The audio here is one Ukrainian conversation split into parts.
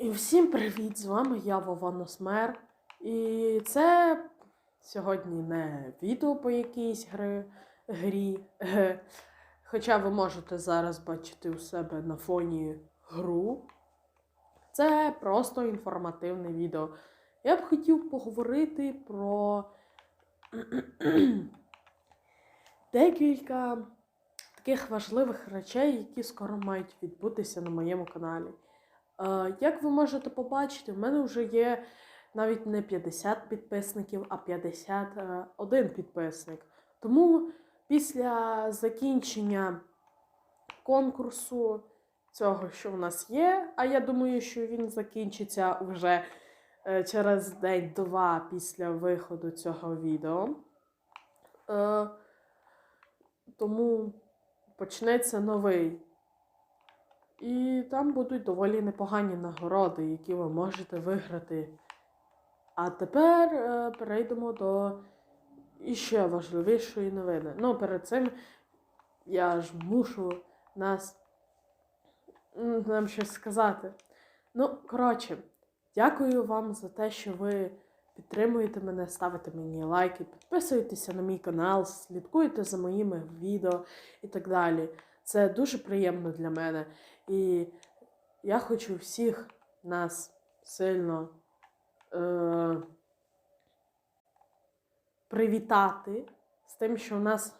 І всім привіт! З вами я Вова Носмер. І це сьогодні не відео по якійсь гри, грі. Хоча ви можете зараз бачити у себе на фоні гру. Це просто інформативне відео. Я б хотів поговорити про декілька таких важливих речей, які скоро мають відбутися на моєму каналі. Е, Як ви можете побачити, в мене вже є навіть не 50 підписників, а 51 підписник. Тому після закінчення конкурсу цього, що в нас є, а я думаю, що він закінчиться вже е, через день-два після виходу цього відео. Е, Тому почнеться новий. І там будуть доволі непогані нагороди, які ви можете виграти. А тепер е, перейдемо до іще важливішої новини. Ну, перед цим я ж мушу нас нам щось сказати. Ну, коротше, дякую вам за те, що ви підтримуєте мене, ставите мені лайки, підписуєтеся на мій канал, слідкуєте за моїми відео і так далі. Це дуже приємно для мене. І я хочу всіх нас сильно е- привітати з тим, що у нас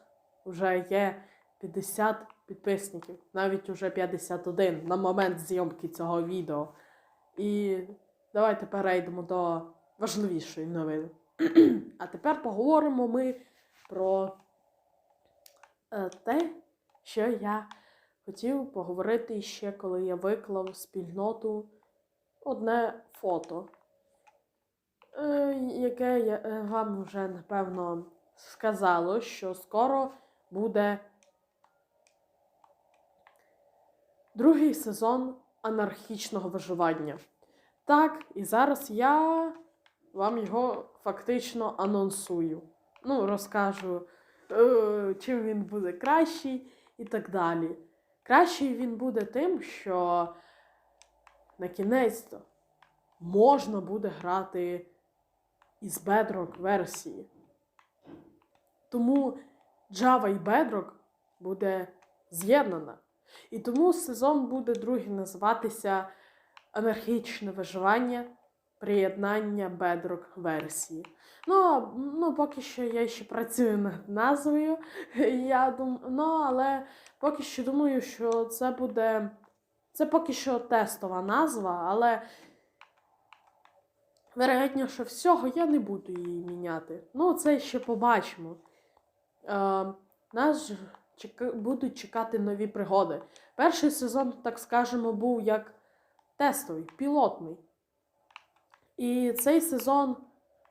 вже є 50 підписників, навіть уже 51 на момент зйомки цього відео. І давайте перейдемо до важливішої новини. а тепер поговоримо ми про е, те, що я хотів поговорити ще, коли я виклав спільноту одне фото, е, яке я е, вам вже напевно сказало, що скоро буде другий сезон анархічного виживання. Так, і зараз я вам його фактично анонсую. Ну, розкажу, е, чим він буде кращий і так далі. Кращий він буде тим, що на кінець можна буде грати із Bedrock версії. Тому Java і Bedrock буде з'єднана. І тому сезон буде другий називатися Анархічне виживання, приєднання Bedrock версії. Ну, ну, поки що я ще працюю над назвою. Я дум... Ну, але поки що думаю, що це буде. Це поки що тестова назва, але вероятніше всього я не буду її міняти. Ну, це ще побачимо. Е, нас чека... будуть чекати нові пригоди. Перший сезон, так скажемо, був як тестовий, пілотний. І цей сезон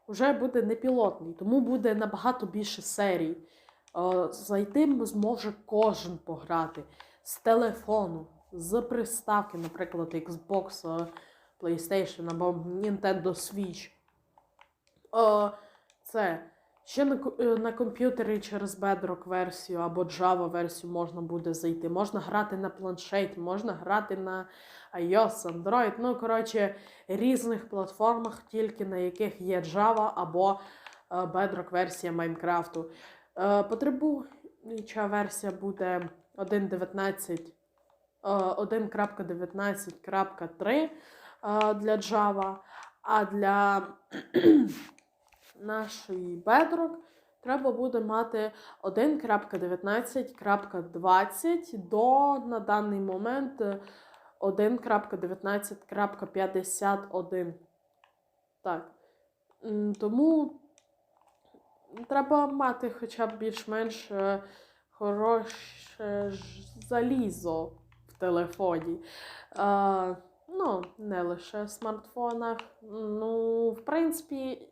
вже буде не пілотний, тому буде набагато більше серій. Е, Зайти зможе кожен пограти з телефону, з приставки, наприклад, Xbox, е, PlayStation або Nintendo Switch. Е, Це ще на, е, на комп'ютері через Bedrock версію або Java версію можна буде зайти. Можна грати на планшеті, можна грати на iOS, Android. Ну, коротше, різних платформах, тільки на яких є Java або е, Bedrock версія Майнкрафту. Е, Потребуюча версія буде 1.19, е, 1.19.3 е, для Java, а для нашої Bedrock треба буде мати 1.19.20 до на даний момент е, 1.19.51. Так. Тому треба мати хоча б більш-менш е, хороше залізо в телефоні. Е, ну, не лише в смартфонах. Ну, в принципі,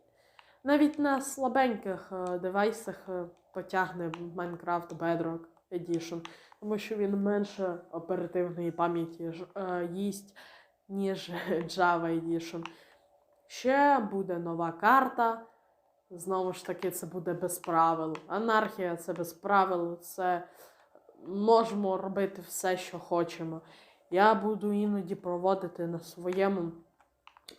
навіть на слабеньких е, девайсах е, потягне Minecraft Bedrock Edition, тому що він менше оперативної пам'яті е, їсть, ніж Java Edition. Ще буде нова карта. Знову ж таки, це буде без правил. Анархія це без правил. Це можемо робити все, що хочемо. Я буду іноді проводити на своєму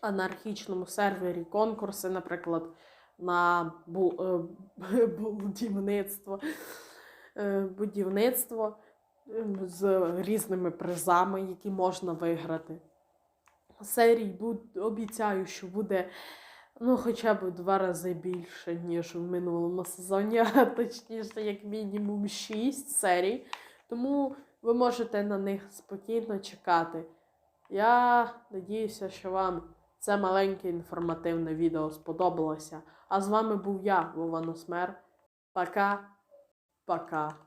анархічному сервері конкурси, наприклад, на е, будівництво, е, будівництво е, з різними призами, які можна виграти. Серій обіцяю, що буде ну, хоча б два рази більше, ніж в минулому сезоні, а точніше, як мінімум 6 серій. Тому ви можете на них спокійно чекати. Я надіюся, що вам це маленьке інформативне відео сподобалося. А з вами був я, Вова Носмер. Пока. Пока.